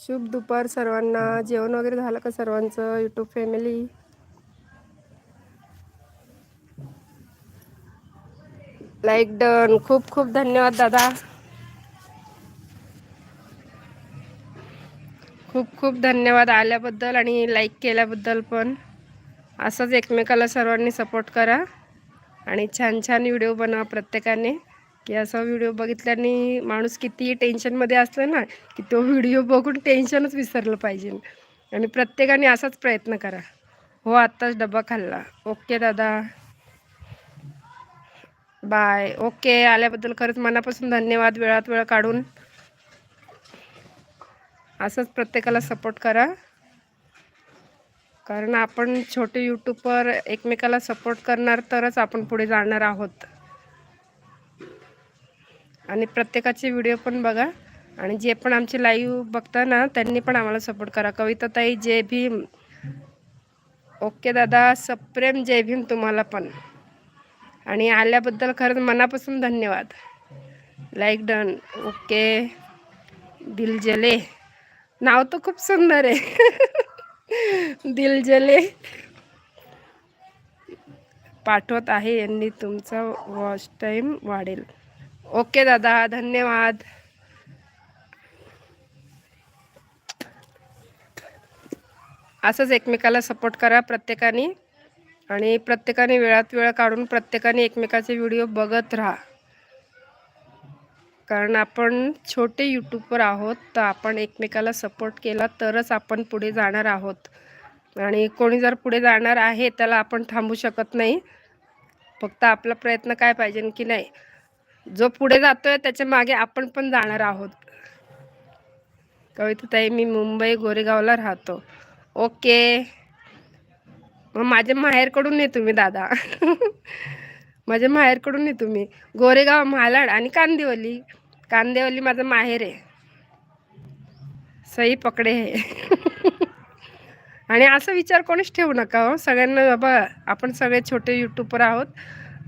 शुभ दुपार सर्वांना. जेवण वगैरे झालं का सर्वांचं? यूट्यूब फॅमिली लाईक डन खूप खूप धन्यवाद दादा. खूप खूप धन्यवाद आल्याबद्दल आणि लाईक केल्याबद्दल पण. असंच एकमेकाला सर्वांनी सपोर्ट करा आणि छान छान व्हिडिओ बनवा प्रत्येकाने. की असा व्हिडिओ बघितल्याने माणूस किती टेन्शनमध्ये असलं ना की तो व्हिडिओ बघून टेन्शनच विसरलं पाहिजे. आणि प्रत्येकाने असाच प्रयत्न करा. हो आत्ताच डबा खाल्ला. ओके दादा. बाय. ओके आल्याबद्दल खरंच मनापासून धन्यवाद. वेळात वेळ काढून. असंच प्रत्येकाला सपोर्ट करा. कारण आपण छोटे यूट्यूबवर एकमेकाला सपोर्ट करणार तरच आपण पुढे जाणार आहोत. आणि प्रत्येकाचे व्हिडिओ पण बघा. आणि जे पण आमचे लाईव्ह बघता ना त्यांनी पण आम्हाला सपोर्ट करा. कविताताई जय भीम. ओके दादा सप्रेम जय भीम तुम्हाला पण. आणि आल्याबद्दल खरंच मनापासून धन्यवाद. Like done okay. दिल जले. नाव तर खूप सुंदर आहे. दिल जले. पाठवत आहे यांनी तुमचा वॉच टाईम वाढेल. ओके दादा धन्यवाद. असंच एकमेकाला सपोर्ट करा प्रत्येकाने आणि प्रत्येकाने वेळात वेळ काढून प्रत्येकाने एकमेकाचे व्हिडिओ बघत राहा. कारण आपण छोटे यूट्यूबर आहोत तर आपण एकमेकाला सपोर्ट केला तरच आपण पुढे जाणार आहोत. आणि कोणी जर पुढे जाणार आहे त्याला आपण थांबू शकत नाही. फक्त आपला प्रयत्न काय पाहिजे की नाही. जो पुढे जातोय त्याच्यामागे आपण पण जाणार आहोत. कविता ताई मी मुंबई गोरेगावला राहतो. ओके. मग माझ्या माहेरकडून नाही तुम्ही दादा. माझ्या माहेरकडून नाही तुम्ही. गोरेगाव मालाड आणि कांदिवली. कांदेवली माझं माहेर आहे. सई पकडे आहे आणि असा विचार कोणीच ठेवू नका हो. सगळ्यांना बाबा आपण सगळे छोटे यूट्यूबर आहोत.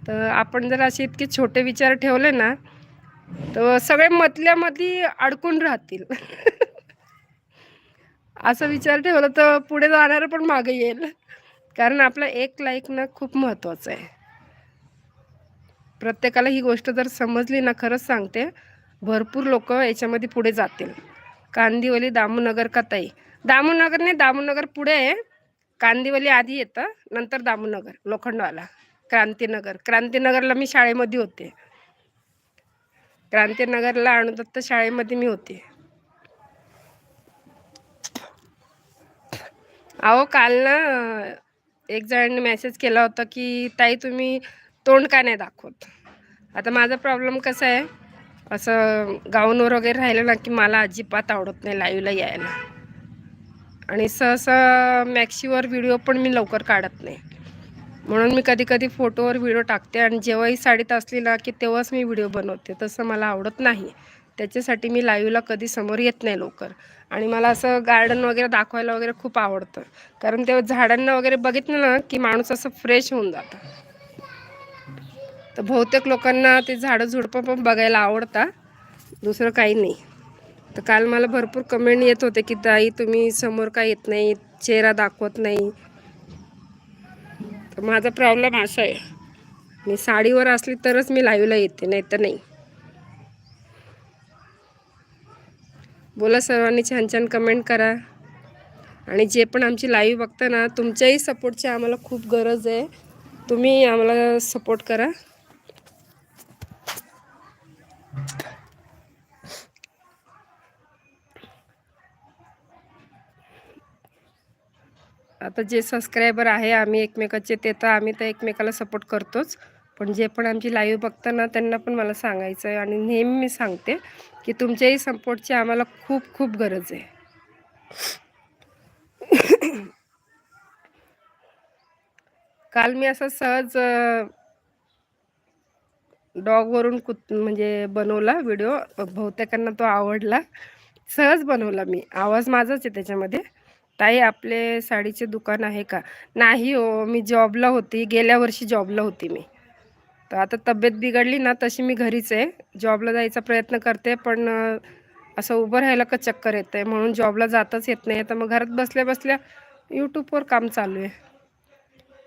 तर आपण जर असे इतके छोटे विचार ठेवले ना तर सगळे मधल्यामध्ये अडकून राहतील. असं विचार ठेवलं तर पुढे जाणारं पण मागे येईल. कारण आपलं एक लाईक ना खूप महत्त्वाचं आहे. प्रत्येकाला ही गोष्ट जर समजली ना खरंच सांगते भरपूर लोक याच्यामध्ये पुढे जातील. कांदिवली दामूनगर का ताई? दामूनगर नाही दामूनगर पुढे आहे. कांदिवली आधी येतं नंतर दामूनगर लोखंडवाला. क्रांतीनगर. क्रांतीनगरला मी शाळेमध्ये होते. क्रांतीनगरला अणुदत्त शाळेमध्ये मी होते. अहो काल ना एक जणांनी मेसेज केला होता की ताई तुम्ही तोंड का नाही दाखवत? आता माझा प्रॉब्लेम कसा आहे? असं गाऊनवर वगैरे राहिलं ना की मला अजिबात आवडत नाही लाईव्हला यायला. आणि सहसा मॅक्सीवर व्हिडिओ पण मी लवकर काढत नाही. म्हणून मी कधी कधी फोटोवर व्हिडिओ टाकते. आणि जेव्हाही साडीत असली ना की तेव्हाच मी व्हिडिओ बनवते. तसं मला आवडत नाही. त्याच्यासाठी मी लाईव्हला कधी समोर येत नाही लवकर. आणि मला असं गार्डन वगैरे दाखवायला वगैरे खूप आवडतं. कारण तेव्हा झाडांना वगैरे बघितलं ना की माणूस असं फ्रेश होऊन जातं. तर बहुतेक लोकांना ते झाडं झुडपं पण बघायला आवडतात. दुसरं काही नाही. तर काल मला भरपूर कमेंट येत होते की ताई तुम्ही समोर काय येत नाही? चेहरा दाखवत नाही. तर माझा प्रॉब्लेम असा आहे. मी साडीवर असली तरच मी लाईव्हला येते नाही तर नाही. बोला सर्वांनी छान छान कमेंट करा. आणि जे पण आमची लाईव्ह बघता ना तुमच्याही सपोर्टची आम्हाला खूप गरज आहे. तुम्ही आम्हाला सपोर्ट करा. आता जे सबस्क्रायबर आहे आम्ही एकमेकाचे ते तर आम्ही तर एकमेकाला सपोर्ट करतोच. पण जे पण आमची लाईव्ह बघतात ना त्यांना पण मला सांगायचं आहे आणि नेहमी मी सांगते की तुमच्याही सपोर्टची आम्हाला खूप खूप गरज आहे. काल मी असं सहज डॉगवरून कुत म्हणजे बनवला व्हिडिओ बहुतेकांना तो आवडला. सहज बनवला मी. आवाज माझाच आहे त्याच्यामध्ये. ताई आपले साडीचे दुकान आहे का? नाही हो मी जॉबला होती. गेल्या वर्षी जॉबला होती मी. तर आता तब्येत बिघडली ना तशी मी घरीच आहे. जॉबला जायचा प्रयत्न करते पण असं उभं राहायला का चक्कर येतं आहे म्हणून जॉबला जाताच येत नाही. तर मग घरात बसल्या बसल्या यूट्यूबवर काम चालू आहे.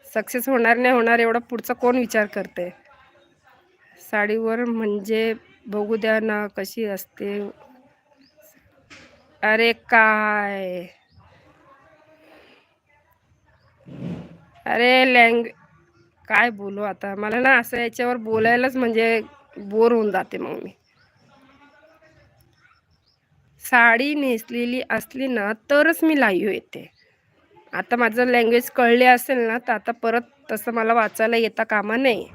सक्सेस होणार नाही होणार एवढा पुढचा कोण विचार करते साडीवर म्हणजे बघू द्या ना कशी असते. अरे काय? अरे लँग काय बोलू आता? मला ना असं याच्यावर बोलायलाच म्हणजे बोर होऊन जाते मग मी. साडी नेसलेली असली ना तरच मी लाईव्ह येते. आता माझं लँग्वेज कळले असेल ना तर आता परत तसं मला वाचायला येता कामा नाही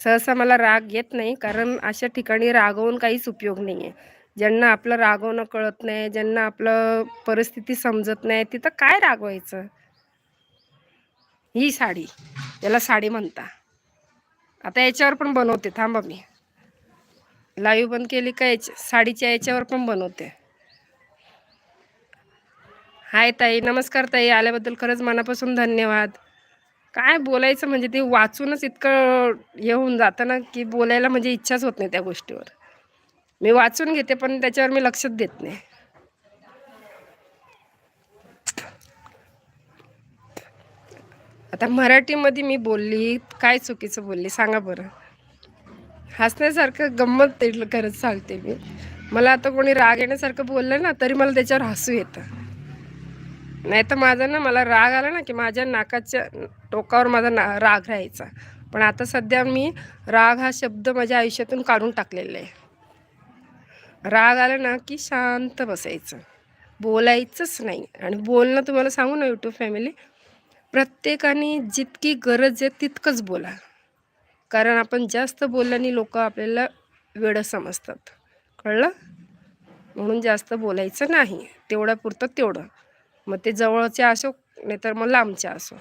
सहसा मला राग येत नाही कारण अशा ठिकाणी रागवून काहीच उपयोग नाही आहे ज्यांना आपलं रागवणं कळत नाही ज्यांना आपलं परिस्थिती समजत नाही तिथं काय रागवायचं? ही साडी. याला साडी म्हणता. आता याच्यावर पण बनवते थांबा मी. लाईव्ह बंद केली का याच्या साडीच्या याच्यावर पण बनवते. हाय ताई नमस्कार ताई आल्याबद्दल खरंच मनापासून धन्यवाद. काय बोलायचं म्हणजे ते वाचूनच इतकं हे होऊन जातं ना की बोलायला म्हणजे इच्छाच होत नाही त्या गोष्टीवर. मी वाचून घेते पण त्याच्यावर मी लक्षच देत नाही. आता मराठीमध्ये मी बोलली काय चुकीचं बोलली सांगा बरं. हसण्यासारखं गंमत ते करत सांगते मी. मला आता कोणी राग येण्यासारखं बोललं ना तरी मला त्याच्यावर हसू येतं. नाही तर माझा ना मला राग आला ना की माझ्या नाकाच्या टोकावर माझा ना राग राहायचा. पण आता सध्या मी राग हा शब्द माझ्या आयुष्यातून काढून टाकलेला आहे. राग आला ना की शांत बसायचं. बोलायचंच नाही. आणि बोलणं तुम्हाला सांगू ना यूट्यूब फॅमिली प्रत्येकाने जितकी गरज आहे तितकंच बोला. कारण आपण जास्त बोलल्याने लोक आपल्याला वेडं समजतात. कळलं? म्हणून जास्त बोलायचं नाही. तेवढ्या पुरतं तेवढं. मग ते जवळचे असो नाहीतर मग लांबचे असो.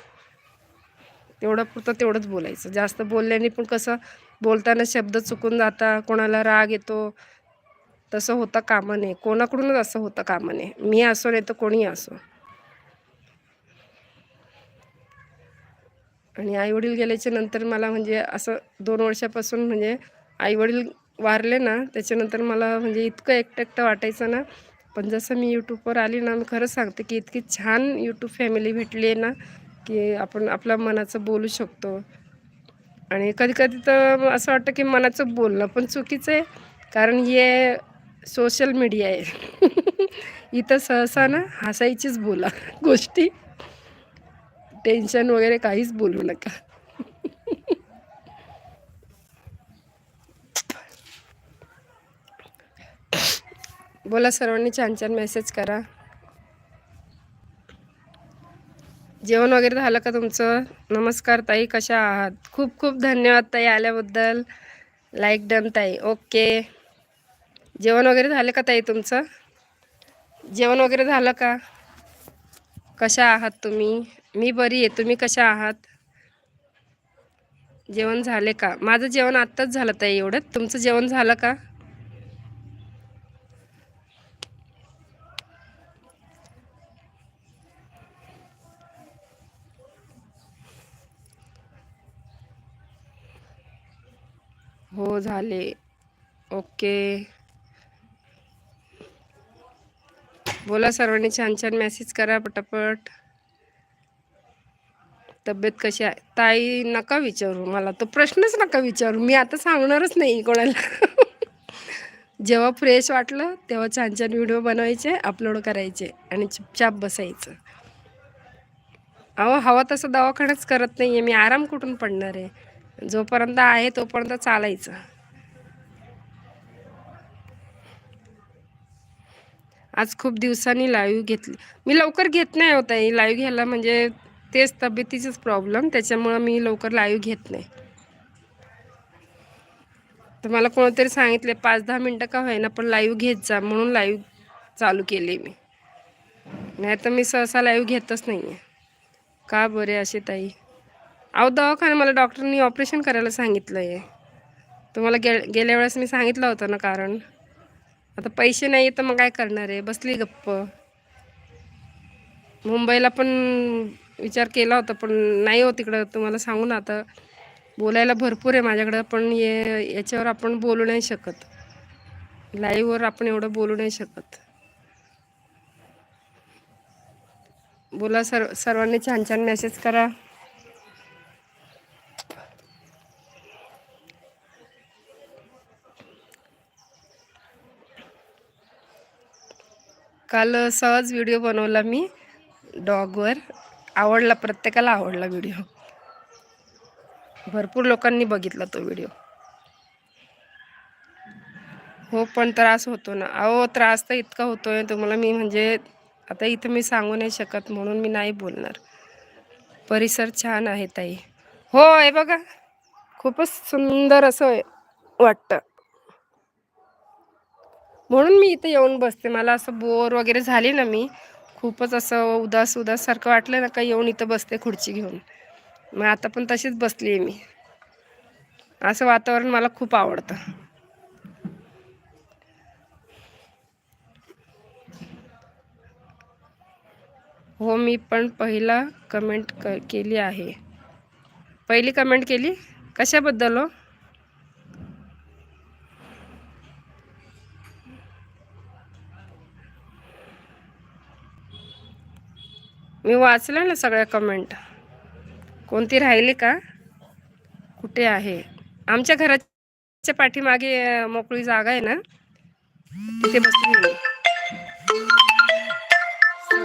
तेवढं पुरतं तेवढंच बोलायचं. जास्त बोलल्याने पण कसं बोलताना शब्द चुकून जाता कोणाला राग येतो तसं होतं कामं नाही. कोणाकडूनच असं होतं कामं नाही. मी असो नाही तर कोणी असो. आणि आईवडील गेल्याच्यानंतर मला म्हणजे असं दोन वर्षापासून म्हणजे आईवडील वारले ना त्याच्यानंतर मला म्हणजे इतकं एकटं एकटं वाटायचं ना. पण जसं मी यूट्यूबवर आली ना मी खरंच सांगते की इतकी छान यूट्यूब फॅमिली भेटली आहे ना की आपण आपल्या मनाचं बोलू शकतो. आणि कधी कधी तर असं वाटतं की मनाचं बोलणं पण चुकीचं आहे कारण हे सोशल मीडिया आहे. इथं सहसा ना हसायचीच बोला गोष्टी. टेन्शन वगैरे काहीच बोलू नका. बोला सर्वांनी छान छान मेसेज करा. जेवण वगैरे झालं का तुमचं? नमस्कार ताई कशा आहात? खूप खूप धन्यवाद ताई आल्याबद्दल. लाईक डन ताई ओके जेवण वगैरे झालं का ताई तुमचं? जेवण वगैरे झालं का? कशा आहात तुम्ही? मी बरी आहे. तुम्ही कशा आहात? जेवण झाले का? माझं जेवण आत्ताच झालं ताई. एवढं तुमचं जेवण झालं का? हो झाले. ओके. बोला सर्वांनी छान छान मेसेज करा पटापट. तब्येत कशी आहे? ताई नका विचारू मला. तो प्रश्नच नका विचारू. मी आता सांगणारच नाही कोणाला. जेव्हा फ्रेश वाटलं तेव्हा छान छान व्हिडिओ बनवायचे अपलोड करायचे आणि चुपचाप बसायचं. अहो हवा तसं दवाखानाच करत नाही आहे मी आराम कुठून पडणार आहे? जोपर्यंत आहे तोपर्यंत चालायचं. आज खूप दिवसांनी लाईव्ह घेतली. मी लवकर घेत नाही होता लाईव्ह घ्यायला म्हणजे तेच तब्येतीचाच प्रॉब्लेम त्याच्यामुळं मी लवकर लाईव्ह घेत नाही. तर मला कोणतरी सांगितले पाच दहा मिनटं का होईना पण लाईव्ह घेत जा म्हणून लाईव्ह चालू केली मी. नाही तर मी सहसा लाईव्ह घेतच नाही आहे का बरे असे ताई? अहो दवाखाना मला डॉक्टरनी ऑपरेशन करायला सांगितलं आहे तुम्हाला गे गेल्या वेळेस मी सांगितलं होतं ना कारण? आता पैसे नाही तर मग काय करणार आहे? बसली गप्प. मुंबईला पण विचार केला होता पण नाही हो तिकडं. तुम्हाला सांगू ना आता. बोलायला भरपूर आहे माझ्याकडं पण ये याच्यावर आपण बोलू नाही शकत. लाईव्हवर आपण एवढं बोलू नाही शकत. बोला सर्व सर्वांनी छान छान मेसेज करा. काल सहज व्हिडिओ बनवला मी डॉगवर आवडला प्रत्येकाला आवडला व्हिडिओ भरपूर लोकांनी बघितला तो व्हिडिओ हो पण त्रास होतो ना. अहो त्रास तर इतका होतोय तुम्हाला मी म्हणजे आता इथं मी सांगू नाही शकत म्हणून मी नाही बोलणार. परिसर छान आहे ताई. हो आहे बघा. खूपच सुंदर असं वाटतं. म्हणून मी इथं येऊन बसते. मला असं बोर वगैरे झाली ना मी खूपच असं उदास उदास सारखं वाटलं ना का येऊन इथं बसते खुर्ची घेऊन. मग आता पण तशीच बसली आहे मी. असं वातावरण मला खूप आवडतं. हो मी पण पहिला कमेंट क केली आहे. पहिली कमेंट केली? कशाबद्दल हो? मी वाचलं ना सगळ्या कमेंट कोणती राहिली का? कुठे आहे? आमच्या घराच्या पाठीमागे मोकळी जागा आहे ना? तिथे बसली